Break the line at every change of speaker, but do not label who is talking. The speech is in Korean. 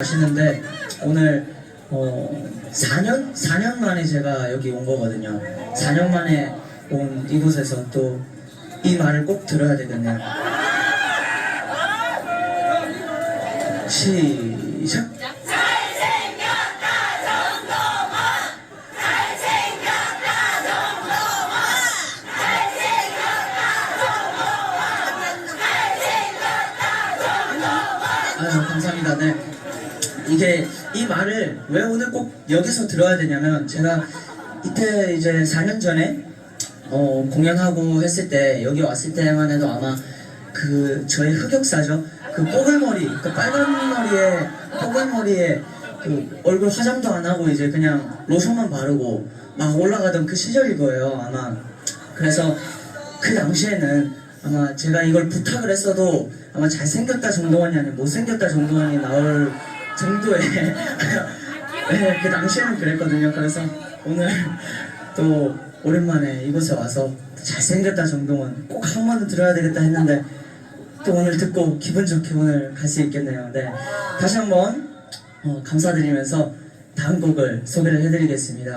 하시는데 오늘 어 4년 4년 만에 제가 여기 온 거거든요. 4년 만에 온 이곳에서 또 이 말을 꼭 들어야 되겠네요. 시작. 아유 감사합니다. 네. 이게 이 말을 왜 오늘 꼭 여기서 들어야 되냐면 제가 이때 이제 4년 전에 어, 공연하고 했을 때 여기 왔을 때만 해도 아마 그 저의 흑역사죠. 그 뽀글머리, 그 빨간 머리에 뽀글머리에 그 얼굴 화장도 안 하고 이제 그냥 로션만 바르고 막 올라가던 그 시절일 거예요. 아마 그래서 그 당시에는 아마 제가 이걸 부탁을 했어도 아마 잘생겼다 정동원이 아니라 못생겼다 정동원이 나올 정도의 네, 그 당시에는 그랬거든요. 그래서 오늘 또 오랜만에 이곳에 와서 잘생겼다 정동원 꼭 한 번 들어야 되겠다 했는데 또 오늘 듣고 기분 좋게 오늘 갈 수 있겠네요. 네, 다시 한번 어, 감사드리면서 다음 곡을 소개를 해드리겠습니다.